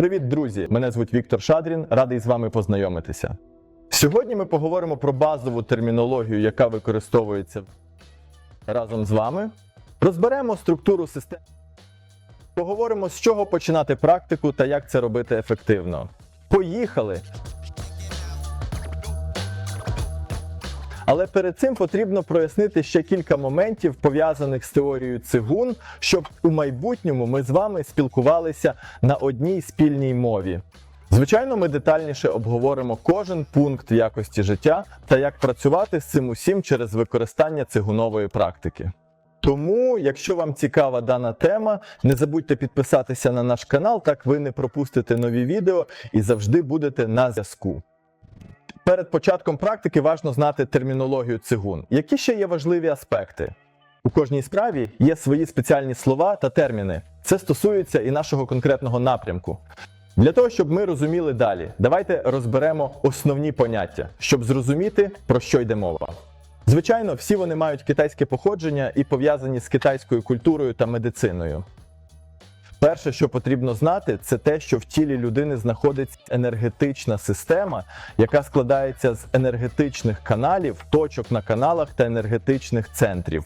Привіт, друзі! Мене звуть Віктор Шадрін, радий з вами познайомитися. Сьогодні ми поговоримо про базову термінологію, яка використовується разом з вами. Розберемо структуру системи. Поговоримо, з чого починати практику та як це робити ефективно. Поїхали! Але перед цим потрібно прояснити ще кілька моментів, пов'язаних з теорією цигун, щоб у майбутньому ми з вами спілкувалися на одній спільній мові. Звичайно, ми детальніше обговоримо кожен пункт якості життя та як працювати з цим усім через використання цигунової практики. Тому, якщо вам цікава дана тема, не забудьте підписатися на наш канал, так ви не пропустите нові відео і завжди будете на зв'язку. Перед початком практики важливо знати термінологію цигун. Які ще є важливі аспекти? У кожній справі є свої спеціальні слова та терміни. Це стосується і нашого конкретного напрямку. Для того, щоб ми розуміли далі, давайте розберемо основні поняття, щоб зрозуміти, про що йде мова. Звичайно, всі вони мають китайське походження і пов'язані з китайською культурою та медициною. Перше, що потрібно знати, це те, що в тілі людини знаходиться енергетична система, яка складається з енергетичних каналів, точок на каналах та енергетичних центрів.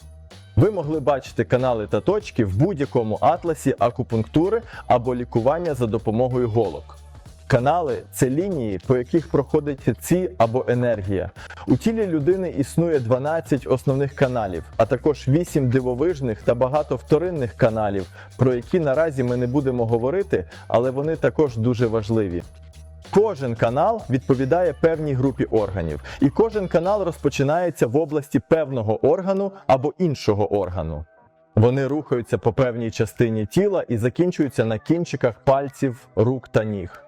Ви могли бачити канали та точки в будь-якому атласі акупунктури або лікування за допомогою голок. Канали це лінії, по яких проходить ці або енергія. У тілі людини існує 12 основних каналів, а також 8 дивовижних та багато вторинних каналів, про які наразі ми не будемо говорити, але вони також дуже важливі. Кожен канал відповідає певній групі органів, і кожен канал розпочинається в області певного органу або іншого органу. Вони рухаються по певній частині тіла і закінчуються на кінчиках пальців, рук та ніг.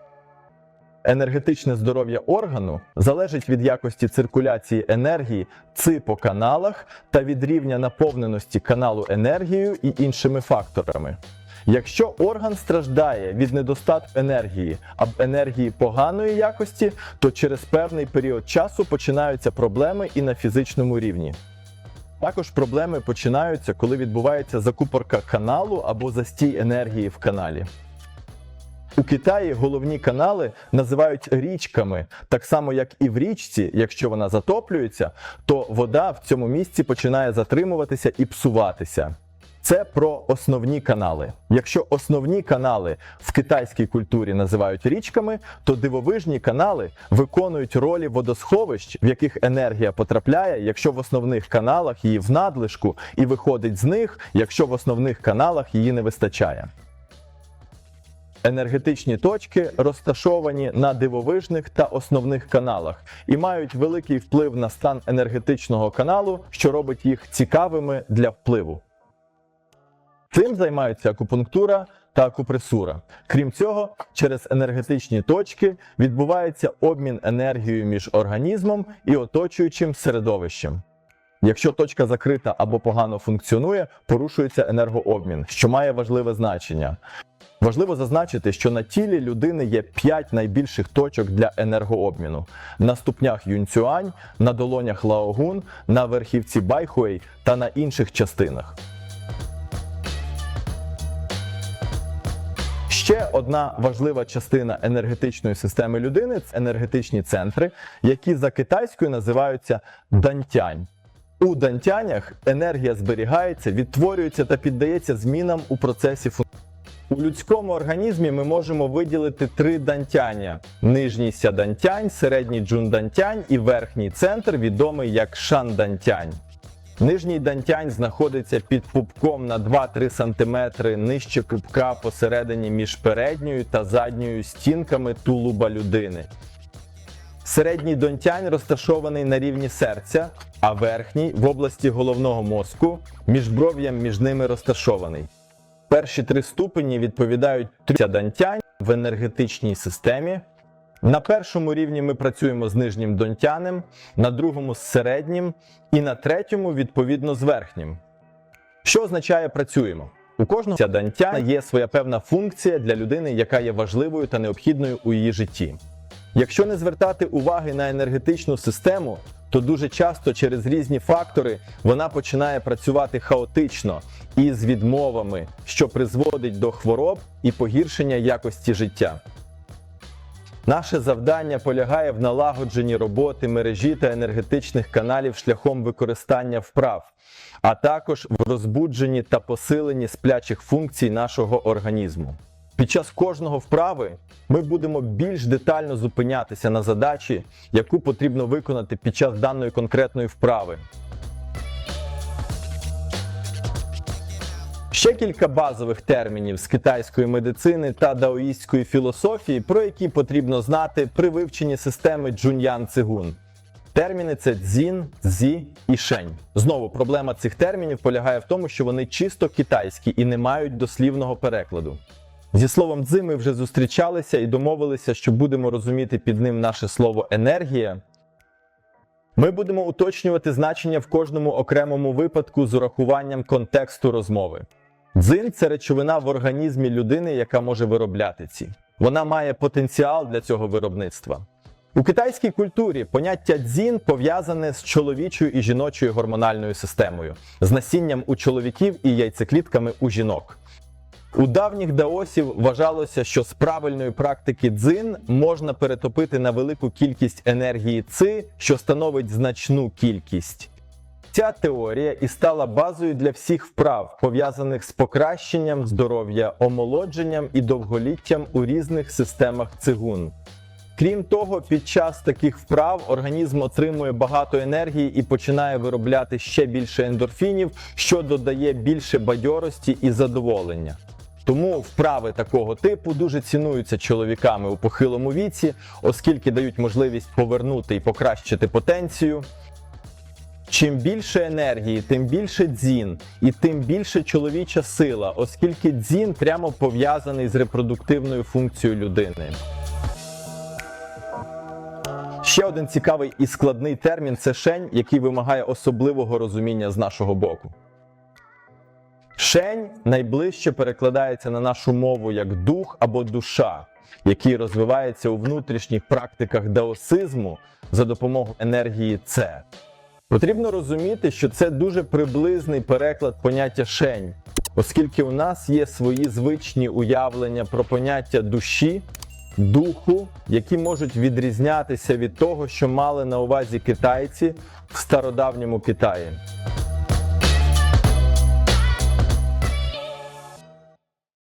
Енергетичне здоров'я органу залежить від якості циркуляції енергії ци по каналах та від рівня наповненості каналу енергією і іншими факторами. Якщо орган страждає від недостатку енергії або енергії поганої якості, то через певний період часу починаються проблеми і на фізичному рівні. Також проблеми починаються, коли відбувається закупорка каналу або застій енергії в каналі. У Китаї головні канали називають річками, так само як і в річці, якщо вона затоплюється, то вода в цьому місці починає затримуватися і псуватися. Це про основні канали. Якщо основні канали в китайській культурі називають річками, то дивовижні канали виконують ролі водосховищ, в яких енергія потрапляє, якщо в основних каналах її в надлишку, і виходить з них, якщо в основних каналах її не вистачає. Енергетичні точки розташовані на дивовижних та основних каналах і мають великий вплив на стан енергетичного каналу, що робить їх цікавими для впливу. Цим займаються акупунктура та акупресура. Крім цього, через енергетичні точки відбувається обмін енергією між організмом і оточуючим середовищем. Якщо точка закрита або погано функціонує, порушується енергообмін, що має важливе значення. Важливо зазначити, що на тілі людини є 5 найбільших точок для енергообміну: на ступнях Юнцюань, на долонях Лаогун, на верхівці Байхуей та на інших частинах. Ще одна важлива частина енергетичної системи людини це енергетичні центри, які за китайською називаються дантянь. У дантянях енергія зберігається, відтворюється та піддається змінам у процесі функціонування. У людському організмі ми можемо виділити три дантяня: нижній сядантянь, середній джундантянь і верхній центр, відомий як шандантянь. Нижній дантянь знаходиться під пупком на 2-3 см нижче пупка посередині між передньою та задньою стінками тулуба людини. Середній донтянь розташований на рівні серця, а верхній в області головного мозку, міжбров'ям між ними розташований. Перші три ступені відповідають дантянь в енергетичній системі. На першому рівні ми працюємо з нижнім донтянем, на другому з середнім і на третьому відповідно з верхнім. Що означає працюємо? У кожного ця дантяна є своя певна функція для людини, яка є важливою та необхідною у її житті. Якщо не звертати уваги на енергетичну систему, то дуже часто через різні фактори вона починає працювати хаотично і з відмовами, що призводить до хвороб і погіршення якості життя. Наше завдання полягає в налагодженні роботи мережі та енергетичних каналів шляхом використання вправ, а також в розбудженні та посиленні сплячих функцій нашого організму. Під час кожного вправи ми будемо більш детально зупинятися на задачі, яку потрібно виконати під час даної конкретної вправи. Ще кілька базових термінів з китайської медицини та даоїстської філософії, про які потрібно знати при вивченні системи джуньян цигун. Терміни це дзін, зі і шень. Знову проблема цих термінів полягає в тому, що вони чисто китайські і не мають дослівного перекладу. Зі словом дзи ми вже зустрічалися і домовилися, що будемо розуміти під ним наше слово енергія. Ми будемо уточнювати значення в кожному окремому випадку з урахуванням контексту розмови. Дзин це речовина в організмі людини, яка може виробляти ці. Вона має потенціал для цього виробництва. У китайській культурі поняття дзін пов'язане з чоловічою і жіночою гормональною системою, з насінням у чоловіків і яйцеклітками у жінок. У давніх даосів вважалося, що з правильної практики дзин можна перетопити на велику кількість енергії ци, що становить значну кількість. Ця теорія і стала базою для всіх вправ, пов'язаних з покращенням здоров'я, омолодженням і довголіттям у різних системах цигун. Крім того, під час таких вправ організм отримує багато енергії і починає виробляти ще більше ендорфінів, що додає більше бадьорості і задоволення. Тому вправи такого типу дуже цінуються чоловіками у похилому віці, оскільки дають можливість повернути і покращити потенцію. Чим більше енергії, тим більше дзін, і тим більше чоловіча сила, оскільки дзін прямо пов'язаний з репродуктивною функцією людини. Ще один цікавий і складний термін це шень, який вимагає особливого розуміння з нашого боку. Шень найближче перекладається на нашу мову як дух або душа, який розвивається у внутрішніх практиках даосизму за допомогою енергії Це. Потрібно розуміти, що це дуже приблизний переклад поняття шень, оскільки у нас є свої звичні уявлення про поняття душі, духу, які можуть відрізнятися від того, що мали на увазі китайці в стародавньому Китаї.